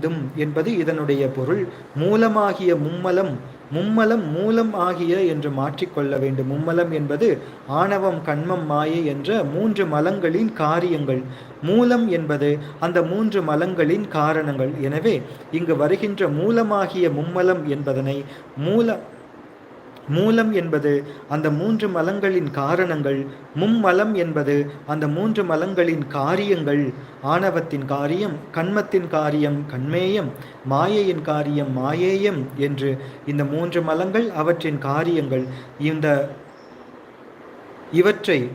தும் என்பது இதனுடைய பொருள். மூலமாகிய மும்மலம் மும்மலம் மூலம் ஆகிய என்று மாற்றிக்கொள்ள வேண்டும். மும்மலம் என்பது ஆணவம் கண்மம் மாயை என்ற மூன்று மலங்களின் காரியங்கள். மூலம் என்பது அந்த மூன்று மலங்களின் காரணங்கள். எனவே இங்கு வருகின்ற மூலமாகிய மும்மலம் என்பதனை மூல மூலம் என்பது அந்த மூன்று மலங்களின் காரணங்கள் மும்மலம் என்பது அந்த மூன்று மலங்களின் காரியங்கள் ஆணவத்தின் காரியம் கண்மத்தின் காரியம் கண்மேயம் மாயையின் காரியம் மாயேயம் என்று இந்த மூன்று மலங்கள் அவற்றின் காரியங்கள். இந்த இவற்றை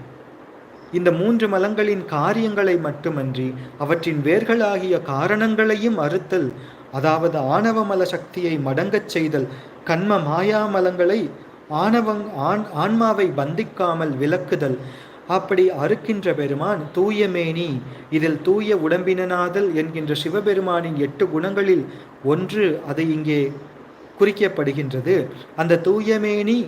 இந்த மூன்று மலங்களின் காரியங்களை மட்டுமன்றி அவற்றின் வேர்களாகிய காரணங்களையும் அறுத்தல் அதாவது ஆணவமல சக்தியை மடங்கச் செய்தல் கண்ம மாயாமலங்களை ஆணவங் ஆண் ஆன்மாவை பந்திக்காமல் விலக்குதல் அப்படி அறுக்கின்ற பெருமான் தூயமேனி இதில் தூய உடம்பினனாதல் என்கின்ற சிவபெருமானின் எட்டு குணங்களில் ஒன்று அது இங்கே குறிக்கப்படுகின்றது. அந்த தூயமேனி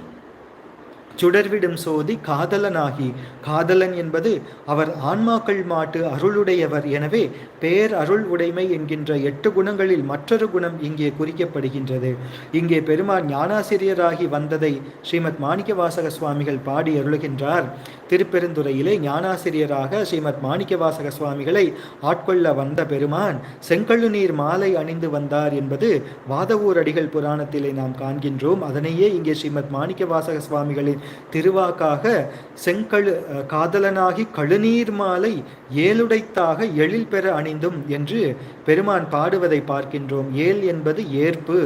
சுடர்விடும் சோதி காதலனாகி. காதலன் என்பது அவர் ஆன்மாக்கள் மாட்டு அருளுடையவர். எனவே பேர் அருள் உடைமை என்கின்ற எட்டு குணங்களில் மற்றொரு குணம் இங்கே குறிக்கப்படுகின்றது. இங்கே பெருமான் ஞானாசிரியராகி வந்ததை ஸ்ரீமத் மாணிக்கவாசக சுவாமிகள் பாடி அருளுகின்றார். திருப்பெருந்துறையிலே ஞானாசிரியராக ஸ்ரீமத் மாணிக்கவாசக சுவாமிகளை ஆட்கொள்ள வந்த பெருமான் செங்கழு நீர் மாலை அணிந்து வந்தார் என்பது வாதவூர் அடிகள் புராணத்திலே நாம் காண்கின்றோம். அதனையே இங்கே ஸ்ரீமத் மாணிக்கவாசக சுவாமிகளின் திருவாக்காக செங்கழு காதலனாகி கழுநீர் மாலை ஏழுடைத்தாக எழில் பெற அணிந்தும் என்று பெருமான் பாடுவதை பார்க்கின்றோம். ஏல் என்பது ஏற்பு.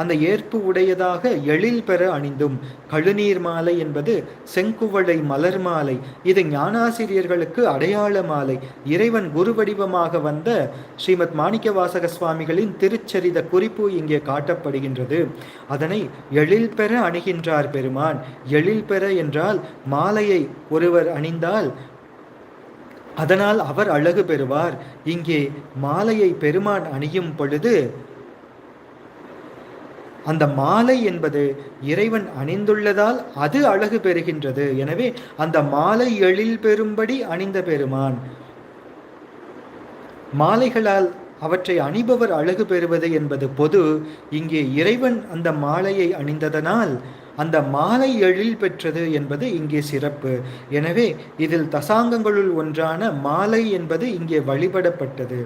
அந்த ஏற்பு உடையதாக எழில் பெற அணிந்தும் கழுநீர் மாலை என்பது செங்குவளை மலர் மாலை. இது ஞானாசிரியர்களுக்கு அடையாள மாலை. இறைவன் குரு வடிவமாக வந்த ஸ்ரீமத் மாணிக்கவாசக சுவாமிகளின் திருச்சரித குறிப்பு இங்கே காட்டப்படுகின்றது. அதனை எழில் பெற அணுகின்றார் பெருமான். எழில் பெற என்றால் மாலையை ஒருவர் அணிந்தால் அதனால் அவர் அழகு பெறுவார். இங்கே மாலையை பெருமான் அணியும் பொழுது அந்த மாலை என்பது இறைவன் அணிந்துள்ளதால் அது அழகு பெறுகின்றது. எனவே அந்த மாலை எழில் பெறும்படி அணிந்த பெருமான். மாலைகளால் அவற்றை அணிபவர் அழகு பெறுவது என்பது பொது. இங்கே இறைவன் அந்த மாலையை அணிந்ததனால் அந்த மாலை எழில் பெற்றது என்பது இங்கே சிறப்பு. எனவே இதில் தசாங்கங்களுள் ஒன்றான மாலை என்பது இங்கே வழிபடப்பட்டது.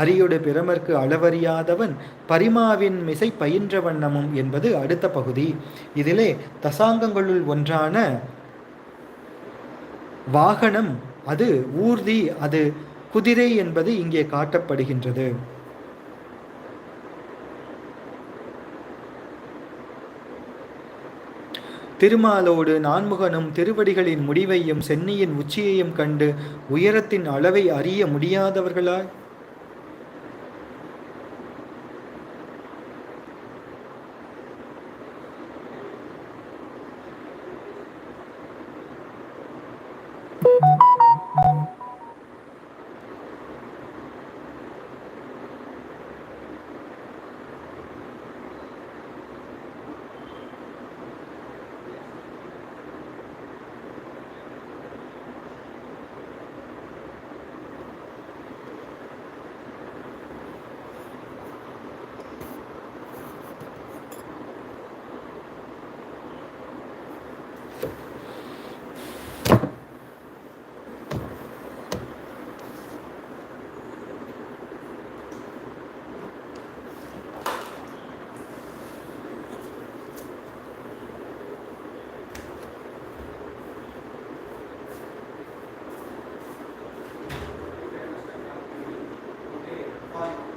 அரியோடு பிரமர்க்கு அளவறியாதவன் பரிமாவின் மிசை பயின்ற வண்ணமும் என்பது அடுத்த பகுதி. இதிலே தசாங்கங்களுள் ஒன்றான வாகனம் அது ஊர்தி அது குதிரை என்பது இங்கே காட்டப்படுகின்றது. திருமாலோடு நான்முகனும் திருவடிகளின் முடிவையும் சென்னியின் உச்சியையும் கண்டு உயரத்தின் அளவை அறிய முடியாதவர்களாய். 아.